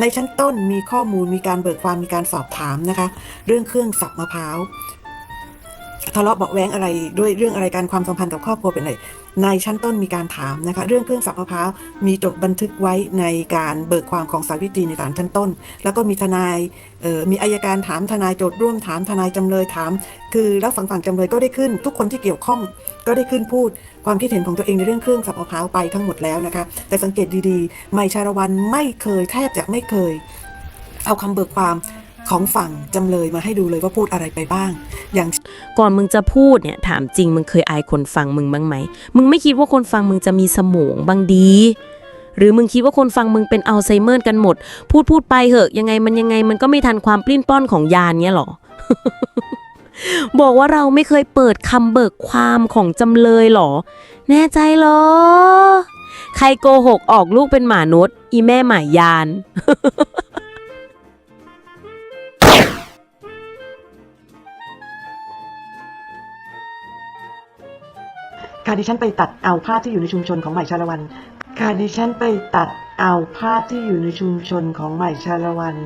ในชั้นต้นมีข้อมูลมีการเบิกความมีการสอบถามนะคะ เรื่องเครื่องสับมะพร้าว ทะเลาะเบาแวงอะไรด้วยเรื่องอะไรการความสัมพันธ์กับครอบครัวเป็นไรในชั้นต้นมีการถามนะคะเรื่องเครื่องสับมะพร้าวมีจดบันทึกไว้ในการเบิกความของสาวิตรีในศาลชั้นต้น แล้วก็มีทนายออมีอายการถามทนายโจทย์ร่วมถามทนายจำเลยถาม คือแล้วฝั่งฝั่งจำเลยก็ได้ขึ้น ทุกคนที่เกี่ยวข้องก็ได้ขึ้นพูดความคิดเห็นของตัวเองในเรื่องเครื่องสับมะพร้าวไปทั้งหมดแล้วนะคะแต่สังเกตดีๆ ไม่ชาละวันไม่เคยแทบจะไม่เคย เอาคำเบิกความของฝั่งจำเลยมาให้ดูเลยว่าพูดอะไรไปบ้าง อย่าง ก่อนมึงจะพูดเนี่ยถามจริงมึงเคยอายคนฟังมึงบ้างไหม มึงไม่คิดว่าคนฟังมึงจะมีสมองบางดี หรือมึงคิดว่าคนฟังมึงเป็นอัลไซเมอร์กันหมด พูดพูดไปเหอะ ยังไงมันยังไงมันก็ไม่ทันความปลิ้นป้อนของยานเนี้ยหรอ บอกว่าเราไม่เคยเปิดคำเบิกความของจำเลยหรอ แน่ใจเหรอ ใครโกหกออกลูกเป็นหมานุษย์อีแม่หมายยาน ค่ะดิฉันไปตัดเอาภาพที่อยู่ในชุมชนของใหม่ชาละวันค่ะดิฉันไปตัดเอาภาพที่อยู่ในชุมชนของใหม่ชาละวัน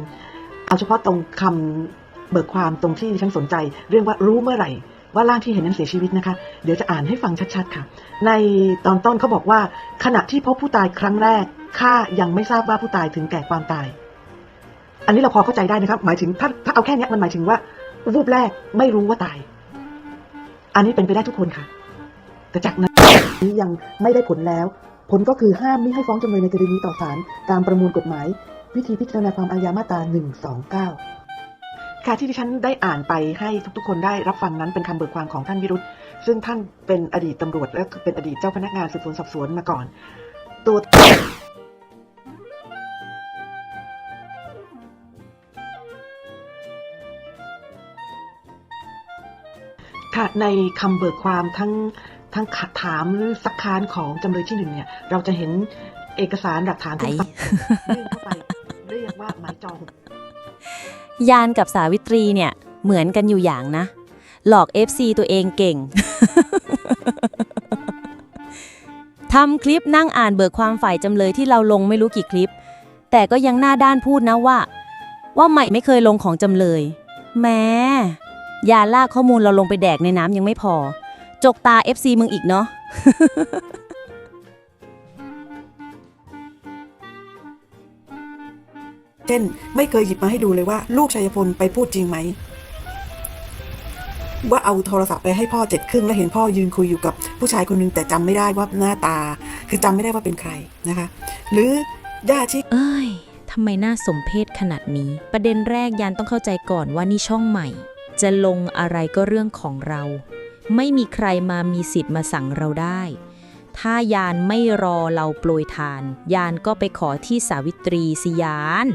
เอาเฉพาะตรงคำเบิกความตรงที่ดิฉันสนใจ เรื่องว่ารู้เมื่อไหร่ ว่าร่างที่เห็นนั้นเสียชีวิตนะคะ เดี๋ยวจะอ่านให้ฟังชัดๆค่ะ ในตอนต้นเขาบอกว่า ขณะที่พบผู้ตายครั้งแรกข้ายังไม่ทราบว่าผู้ตายถึงแก่ความตาย อันนี้เราพอเข้าใจได้นะครับ หมายถึงถ้าถ้าเอาแค่นี้มันหมายถึงว่าวูบแรกไม่รู้ว่าตาย อันนี้เป็นไปได้ทุกคนค่ะ แต่จากนั้นนี้ยังไม่ได้ผลแล้ว ผลก็คือห้ามไม่ให้ฟ้องจำเลยในคดีนี้ต่อศาลตามประมวลกฎหมาย วิธีพิจารณาความอาญามาตรา129 ค่ะที่ดิฉันได้อ่านไปให้ทุกๆ คนได้รับฟังนั้นเป็นคำเบิกความของท่านวิรุธซึ่งท่านเป็นอดีตตำรวจและเป็นอดีตเจ้าพนักงานสืบสวนสอบสวนมาก่อน ตัวค่ะในคำเบิกความทั้ง ทั้งถามหรือซักค้านของจำเลยที่หนึ่งเนี่ย เราจะเห็นเอกสารหลักฐานทุกฝั่งยื่นเข้าไปเรียกว่าหมายจองยานกับสาวิตรีเนี่ยเหมือนกันอยู่อย่างนะ หลอก FC ตัวเองเก่งทำคลิปนั่งอ่านเบิกความฝ่ายจำเลยที่เราลงไม่รู้กี่คลิป แต่ก็ยังหน้าด้านพูดนะว่า ว่าใหม่ไม่เคยลงของจำเลย แม้ยาลากข้อมูลเราลงไปแดกในน้ำยังไม่พอ จกตา FC มึงอีกเนาะเช่นไม่เคยหยิบมาให้ดูเลยว่า ลูกชัยพลไปพูดจริงไหม ว่าเอาโทรศัพท์ไปให้พ่อเจ็ดครึ่งแล้วเห็นพ่อยืนคุยอยู่กับผู้ชายคนหนึงแต่จำไม่ได้ว่าหน้าตา คือจำไม่ได้ว่าเป็นใครนะคะ หรือย่าชิเอ้ยทำไมน่าสมเพชขนาดนี้ ประเด็นแรกยันต้องเข้าใจก่อนว่านี่ช่องใหม่ จะลงอะไรก็เรื่องของเรา ไม่มีใครมามีสิทธิ์มาสั่งเราได้ ถ้ายานไม่รอเราโปรยทาน ยานก็ไปขอที่สาวิตรีสิยาน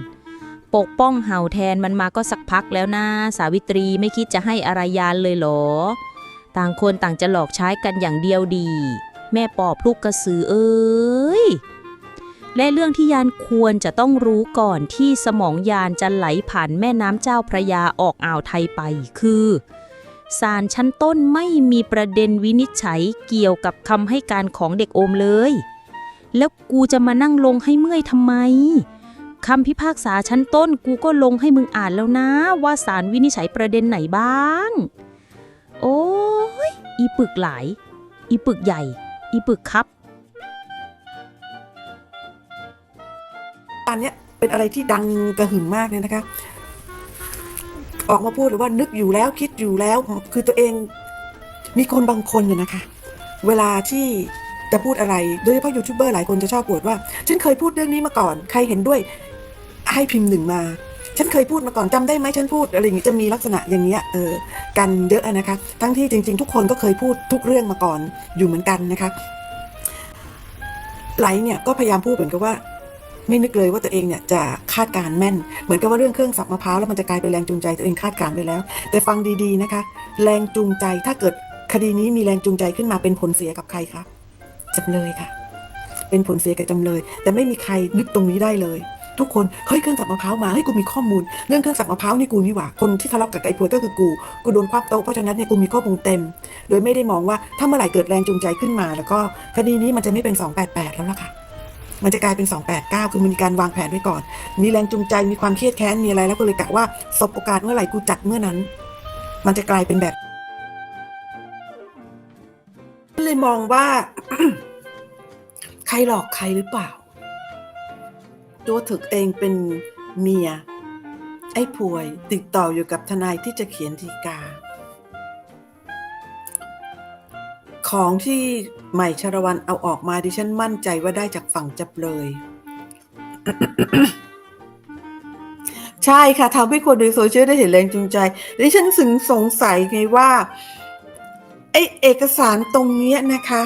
ปกป้องเห่าแทนมันมาก็สักพักแล้วนะสาวิตรีไม่คิดจะให้อะไรยานเลยเหรอ ต่างคนต่างจะหลอกใช้กันอย่างเดียวดี แม่ปอบลูกกระสือเอ้ยและเรื่องที่ยานควรจะต้องรู้ก่อนที่สมองยานจะไหลผ่านแม่น้ำเจ้าพระยาออกอ่าวไทยไปคือ ศาลชั้นต้นไม่มีประเด็นวินิจฉัยเกี่ยวกับคำให้การของเด็กโอมเลย แล้วกูจะมานั่งลงให้เมื่อยทำไมคำพิพากษาชั้นต้นกูก็ลงให้มึงอ่านแล้วนะ ว่าศาลวินิจฉัยประเด็นไหนบ้าง โอ้ยอีปึกหลาย อีปึกใหญ่ อีปึกครับ อันเนี้ยเป็นอะไรที่ดังกระหึ่มมากเลยนะคะ ออกมาพูดเลยว่านึกอยู่แล้วคิดอยู่แล้วคือตัวเองมีคนบางคนเนี่ยนะคะ เวลาที่จะพูดอะไรโดยเฉพาะยูทูบเบอร์หลายคนจะชอบปวดว่า ฉันเคยพูดเรื่องนี้มาก่อน ใครเห็นด้วยให้พิมพ์หนึ่งมา ฉันเคยพูดมาก่อนจำได้ไหมฉันพูดอะไรอย่างงี้จะมีลักษณะอย่างเงี้ยเออกันเยอะนะคะ ทั้งที่จริง ๆ ทุกคนก็เคยพูดทุกเรื่องมาก่อนอยู่เหมือนกันนะคะไลท์เนี่ยก็พยายามพูดเหมือนกับว่า ไม่นึกเลยว่าตัวเองเนี่ยจะคาดการณ์แม่น เหมือนกับว่าเรื่องเครื่องสับมะพร้าวแล้วมันจะกลายเป็นแรงจูงใจตัวเองคาดการณ์ไปแล้ว แต่ฟังดีๆนะคะ แรงจูงใจถ้าเกิดคดีนี้มีแรงจูงใจขึ้นมาเป็นผลเสียกับใครคะจำเลยค่ะ เป็นผลเสียกับจำเลย แต่ไม่มีใครนึกตรงนี้ได้เลย ทุกคนเฮ้ยเครื่องสับมะพร้าวมาให้ยกูมีข้อมูล เรื่องเครื่องสับมะพร้าวนี่กูนี่หว่าคนที่ทะเลาะกับไอ้พวก็คือกูกูโดนคว้าโต๊ะเพราะฉะนั้นเนี่ยกูมีข้อมูลเต็ม โดยไม่ได้มองว่าถ้าเมื่อไหร่เกิดแรงจูงใจขึ้นมา แล้วก็คดีนี้มันจะไม่เป็น288แล้วล่ะค่ะ มันจะกลายเป็น 289 คือมีการวางแผนไว้ก่อน มีแรงจูงใจมีความเครียดแค้นมีอะไรแล้วก็เลยกะว่าสบโอกาสเมื่อไหร่กูจัดเมื่อนั้น มันจะกลายเป็นแบบเลยมองว่า ใครหลอกใครหรือเปล่า ตัวถึกเองเป็นเมีย ไอ้พวย ติดต่ออยู่กับทนายที่จะเขียนฎีกา ของที่ใหม่ชรวันเอาออกมาดิฉันมั่นใจว่าได้จากฝั่งจับเลย ใช่ค่ะทำให้คนในโซเชียลได้เห็นแรงจูงใจดิฉันสึงสงสัยไงว่าไอเอกสารตรงเนี้ยนะคะ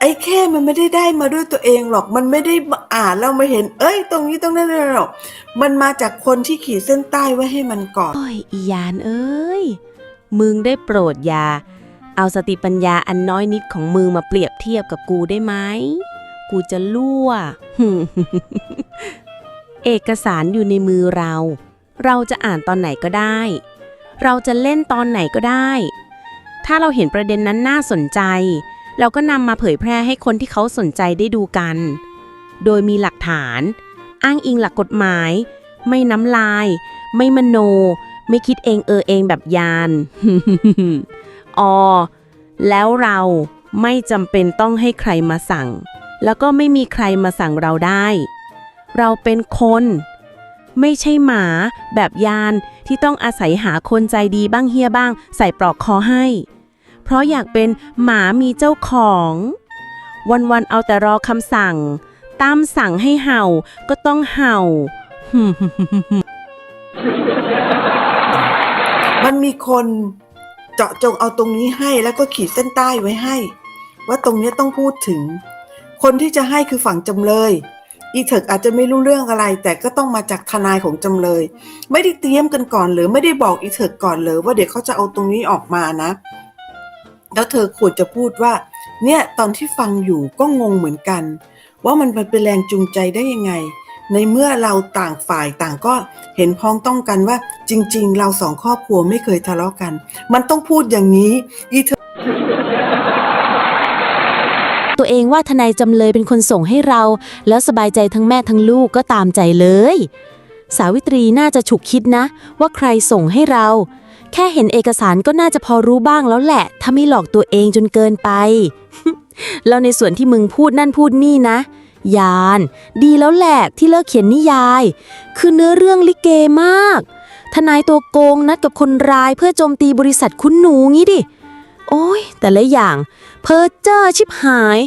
ไอ้แค่มันไม่ได้ได้มาด้วยตัวเองหรอก มันไม่ได้อ่านแล้วมาเห็น เอ้ย ตรงนี้ตรงนั้นหรอก มันมาจากคนที่ขีดเส้นใต้ไว้ให้มันก่อนโอ้ยอียานเอ้ยมึงได้โปรดยา เอาสติปัญญาอันน้อยนิดของมึงมาเปรียบเทียบกับกูได้ไหม กูจะลั่ว เอกสารอยู่ในมือเรา เราจะอ่านตอนไหนก็ได้ เราจะเล่นตอนไหนก็ได้ ถ้าเราเห็นประเด็นนั้นน่าสนใจ เราก็นำมาเผยแพร่ให้คนที่เขาสนใจได้ดูกัน โดยมีหลักฐาน อ้างอิงหลักกฎหมาย ไม่น้ำลาย ไม่มโน ไม่คิดเองเออเองแบบยาน ออแล้วเราไม่จำเป็นต้องให้ใครมาสั่ง แล้วก็ไม่มีใครมาสั่งเราได้ เราเป็นคน ไม่ใช่หมา แบบยานที่ต้องอาศัยหาคนใจดีบ้างเฮียบ้าง ใส่ปลอกคอให้ เพราะอยากเป็นหมามีเจ้าของ วันๆเอาแต่รอคำสั่ง ตามสั่งให้เห่าก็ต้องเห่ามันมีคน เจาะจงเอาตรงนี้ให้แล้วก็ขีดเส้นใต้ไว้ให้ ว่าตรงนี้ต้องพูดถึง คนที่จะให้คือฝั่งจำเลย อีเถิกอาจจะไม่รู้เรื่องอะไร แต่ก็ต้องมาจากทนายของจำเลย ไม่ได้เตรียมกันก่อนหรือไม่ได้บอกอีเถิกก่อนเลยว่าเดี๋ยวเขาจะเอาตรงนี้ออกมานะ แล้วเธอควรจะพูดว่า เนี่ยตอนที่ฟังอยู่ก็งงเหมือนกัน ว่ามันเป็นแรงจูงใจได้ยังไง ในเมื่อเราต่างฝ่ายต่างก็เห็นพ้องต้องกันว่า จริง ๆ เราสองครอบครัวไม่เคยทะเลาะกัน มันต้องพูดอย่างนี้อีเธอตัวเองว่าทนายจำเลยเป็นคนส่งให้เรา แล้วสบายใจทั้งแม่ทั้งลูกก็ตามใจเลย สาวิตรีน่าจะฉุกคิดนะ ว่าใครส่งให้เรา แค่เห็นเอกสารก็น่าจะพอรู้บ้างแล้วแหละ ถ้าไม่หลอกตัวเองจนเกินไป แล้วในส่วนที่มึงพูดนั่นพูดนี่นะ ยาน ดีแล้วแหละที่เลิกเขียนนิยาย คือเนื้อเรื่องลิเกมาก ทนายตัวโกงนัดกับคนร้ายเพื่อโจมตีบริษัทคุณหนูงี้ดิ โอ้ยแต่ละอย่าง เพอเจอร์ชิบหาย